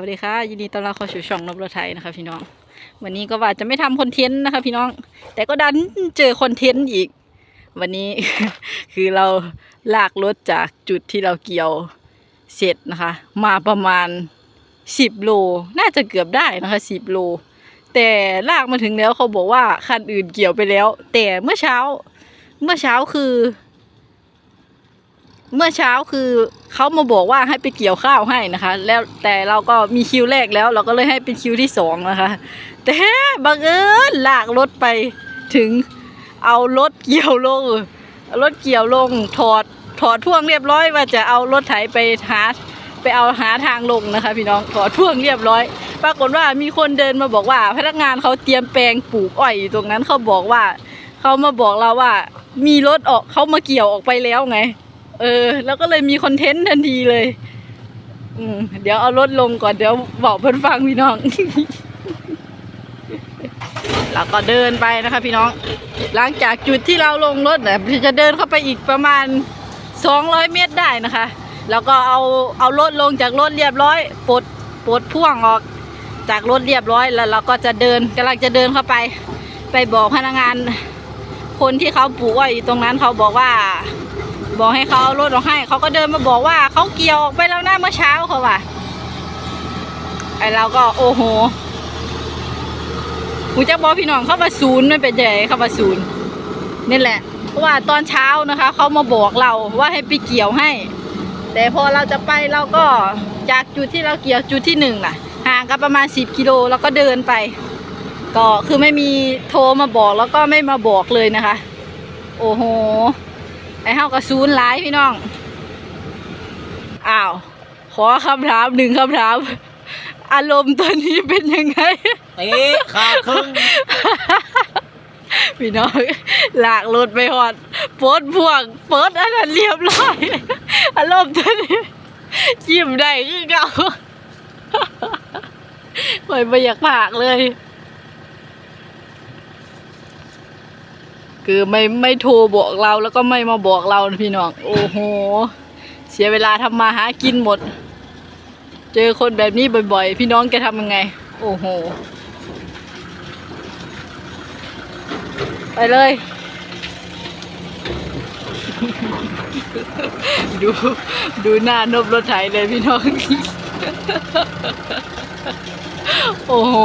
วัสดีค่ะ ยินดีต้อนรับเข้าสู่ช่องนบรถไทยนะคะพี่น้อง วันนี้ก็ว่าจะไม่ทำคอนเทนต์นะคะพี่น้อง แต่ก็ดันเจอคอนเทนต์อีก วันนี้ คือเราลากรถจากจุดที่เราเกี่ยวเสร็จนะคะ มาประมาณสิบโล น่าจะเกือบได้นะคะสิบโล แต่ลากมาถึงแล้วเขาบอกว่าคันอื่นเกี่ยวไปแล้ว แต่เมื่อเช้า เมื่อเช้าคือ เมื่อเช้าคือเขามาบอกว่าให้ไปเกี่ยวข้าวให้นะคะ แล้วแต่เราก็มีคิวแรกแล้ว เราก็เลยให้เป็นคิวที่สองนะคะ แต่บังเอิญลากรถไปถึงเอารถเกี่ยวลงรถเกี่ยวลงถอดถอดพ่วงเรียบร้อย ว่าจะเอารถไถไปหาไปเอาหาทางลงนะคะ พี่น้องถอดพ่วงเรียบร้อย ปรากฏว่ามีคนเดินมาบอกว่า พนักงานเขาเตรียมแปลงปลูกอ้อยอยู่ตรงนั้นเขาบอกว่าเขามาบอกเราว่า มีรถออกเขามาเกี่ยวออกไปแล้วไง เออ แล้วก็เลยมีคอนเทนต์ทันทีเลย อืมเดี๋ยวเอารถลงก่อนเดี๋ยวบอกเพื่อนฟังพี่น้องแล้วก็เดินไปนะคะ พี่น้อง หลังจากจุดที่เราลงรถเนี่ยจะเดินเข้าไปอีกประมาณ200เมตรได้นะคะ แล้วก็เอาเอารถลงจากรถเรียบร้อยปลดปลดพ่วงออกจากรถเรียบร้อยแล้วเราก็จะเดินกำลังจะเดินเข้าไป ไปบอกพนักงาน คนที่เขาปลูกอ้อยอยู่ตรงนั้นเขาบอกว่า บอกให้เขาเอารถออกให้เขาก็เดินมาบอกว่าเขาเกี่ยวออกไปแล้วนะเมื่อเช้าเขาว่าไอเราก็โอ้โหกูจะบอกพี่น้องเข้ามาศูนย์ไม่เป็นไรเข้ามาศูนย์นี่แหละเพราะว่าตอนเช้านะคะเขามาบอกเราว่าให้ไปเกี่ยวให้ แต่พอเราจะไปเราก็จากจุดที่เราเกี่ยวจุดที่หนึ่งน่ะห่างกันประมาณสิบกิโลแล้วก็เดินไป ก็คือไม่มีโทรมาบอกแล้วก็ไม่มาบอกเลยนะคะ โอ้โห ไอ้เฮากับศูนย์หลายพี่น้อง อ้าว ขอคำถามหนึ่งคำถาม อารมณ์ตอนนี้เป็นยังไง เอ๊ะขาดครึ่งพี่น้องลากรถไปหอดโพดพวงเปิดอันนั้นเรียบร้อย อารมณ์ตอนนี้ยิ้มได้คือเก่าคอยไม่อยากผากเลย คือไม่ไม่โทรบอกเราแล้วก็ไม่มาบอกเราพี่น้องโอ้โห เสียเวลาทำมาหากินหมด เจอคนแบบนี้บ่อยๆ พี่น้องแกทำยังไง โอ้โห ไปเลย ดูดูหน้านบรถไถเลยพี่น้อง โอ้โห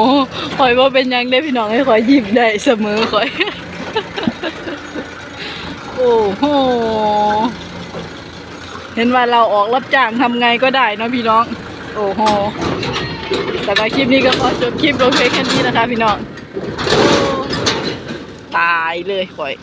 คอยว่าเป็นยังได้พี่น้องให้คอยยิ้มได้เสมอคอย อ้โห เห็นว่าเราออกรับจ้างทำไงก็ได้นอะพี่น้อง โอ้โหสำหรับคลิปนี้ก็ขอจบคลิปลงเพียงแค่นี้นะคะพี่น้อง ตายเลยคอย